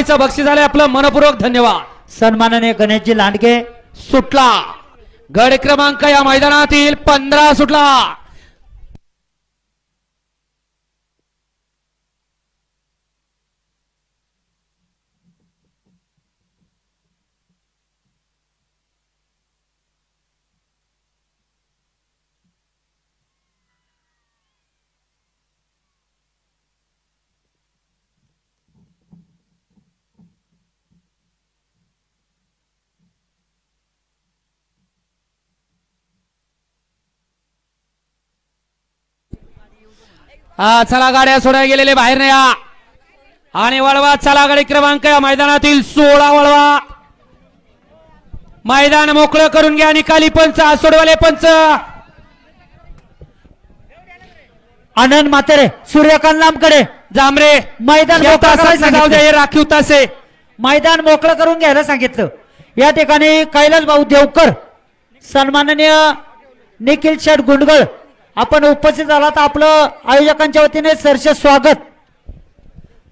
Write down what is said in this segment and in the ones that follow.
रुपयाचं बक्षीस झालंय. आपलं मनपूर्वक धन्यवाद. सन्माननीय गणेशजी लांडगे सुटला. गड क्रमांक या मैदानातील पंधरा सुटला. हा चला गाड्या सोडायला गेलेले बाहेर नाही या आणि वळवा चला गाडी क्रमांक या मैदानातील सोळा वळवा. मैदान मोकळं करून घ्या निकाली पंच सोडवाले पंच. आनंद मातेरे सूर्यकांत लांबकडे. जांभरे मैदान मोकळं करायला जाऊ द्या सांगितलं. हे राखीव तासे मैदान मोकळं करून घ्यायला सांगितलं. या ठिकाणी कैलास भाऊ देवकर सन्माननीय निखिल शेठ गुंडगळ आपण उपस्थित आलात आपलं आयोजकांच्या वतीने सरस स्वागत.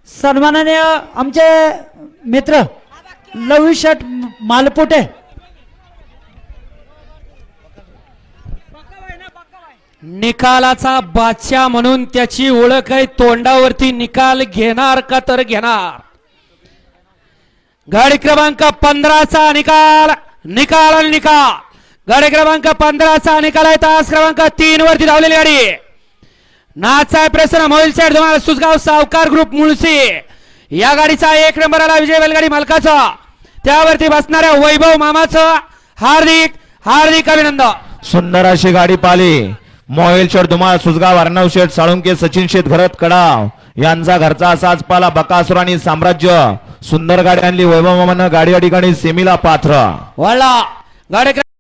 सन्माननीय आमचे मित्र लवी मालपुटे. निकालाचा बादशाह म्हणून त्याची ओळख आहे. तोंडावरती निकाल घेणार का तर घेणार. गाडी क्रमांक पंधराचा निकाल. निकाल आणि निकाल. गाडी क्रमांक पंधराचा निकाल तास क्रमांक तीन वरती धावलेली गाडी. नाचाय प्रसन्न मोबाईल साईड तुम्हाला सुसगाव सावकार ग्रुप मुळशी. या गाडीचा एक नंबर आला विजय बैलगाडी मालकाचा. त्यावरती बसणाऱ्या वैभव मामाचं हार्दिक हार्दिक अभिनंदन. सुंदर अशी गाडी पाली. मोहिल शेठ धुमाळ सुजगाव अर्णव शेठ साळुंके सचिन शेठ घरत कडाव. यांचा घरचा असाच पाला बकासूर आणि साम्राज्य. सुंदर गाडी आणली वैभव मामानं गाडी या ठिकाणी सेमीला पात्र. वळला. गाडी